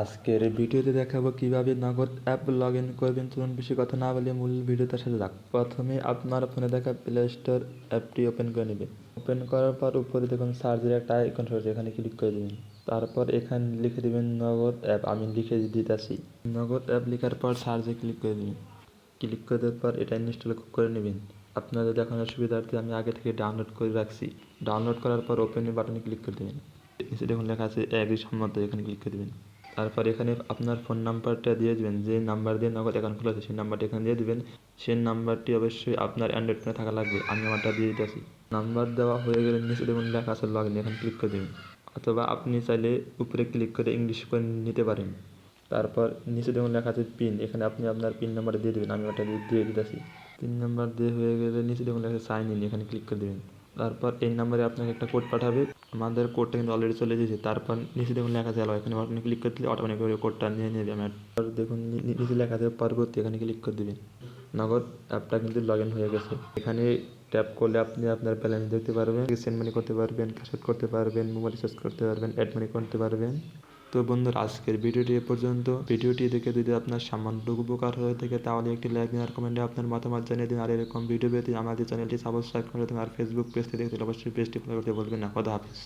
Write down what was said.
আজকের ভিডিওতে দেখাবো কীভাবে নগদ অ্যাপ লগ ইন করবেন। চলুন বেশি কথা না বলে মূল ভিডিওটার সাথে যাক। প্রথমে আপনার ফোনে দেখা প্লে স্টোর অ্যাপটি ওপেন করে নেবেন। ওপেন করার পর উপরে দেখুন সার্চের একটা আইকন রয়েছে, এখানে ক্লিক করে দেবেন। তারপর এখানে লিখে দেবেন নগদ অ্যাপ। আমি লিখে দিতেছি। নগদ অ্যাপ লেখার পর সার্চে ক্লিক করে দেবেন। ক্লিক করে দেওয়ার পর এটা ইনস্টল করে নেবেন। আপনাদের দেখানোর সুবিধার্থে আমি আগে থেকে ডাউনলোড করে রাখছি। ডাউনলোড করার পর ওপেন বাটনে ক্লিক করে দেবেন। দেখুন লেখা আছে অ্যাগ্রি সম্মত, এখানে ক্লিক করে দেবেন। তারপর এখানে আপনার ফোন নাম্বারটা দিয়ে দেবেন, যে নাম্বার দিয়ে নগদ অ্যাকাউন্ট খোলা আছে, সেই নাম্বারটা এখানে দিয়ে দেবেন। সেই নাম্বারটি অবশ্যই আপনার অ্যান্ড্রয়েড ফোনে থাকা লাগবে, আমি আমারটা দিয়ে দিতেছি। নাম্বার দেওয়া হয়ে গেলে নিচে দেখুন লেখা আছে লগ ইন এখানে ক্লিক করে দেবেন। অথবা আপনি চাইলে উপরে ক্লিক করে ইংলিশ করে নিতে পারেন। তারপর নিচে দেখুন লেখা আছে পিন এখানে আপনি আপনার পিন নাম্বারটা দিয়ে দেবেন, আমি ওটা দিয়ে দিতেছি। পিন নাম্বার দিয়ে হয়ে গেলে নিচে দেখুন লেখা সাইন ইন এখানে ক্লিক করে দেবেন। তারপর এই নাম্বারে আপনাকে একটা কোড পাঠাবে। আমাদের কোডটা কিন্তু অলরেডি চলে এসেছে। তারপর নিচে দেখুন লেখা আছে এখানে আপনি ক্লিক করে দিলে অটোমেটিক কোডটা নিয়ে নেবে আর দেখুন নিচে লেখা আছে পরবর্তী এখানে ক্লিক করে দিবেন। নগদ অ্যাপটা কিন্তু লগ ইন হয়ে গেছে। এখানে ট্যাপ করলে আপনি আপনার ব্যালেন্স দেখতে পারবেন সেন্ড মানি করতে পারবেন ক্যাশেট করতে পারবেন মোবাইল রিচার্জ করতে পারবেন অ্যাড মানি করতে পারবেন। তো বন্ধুরা, আজকের ভিডিওটি এ পর্যন্ত। ভিডিওটি দেখে যদি আপনার সামান্যটুকু উপকার হয়ে থাকে, তাহলে একটি লাইক আর কমেন্টে আপনার মতামত জানিয়ে দিন। আর এরকম ভিডিও পেতে আমাদের চ্যানেলটি সাবস্ক্রাইব করে দিন। আর ফেসবুক পেজটি দেখতে অবশ্যই পেজটি ফলো করতে বলবেন না। কথা হাফিজ।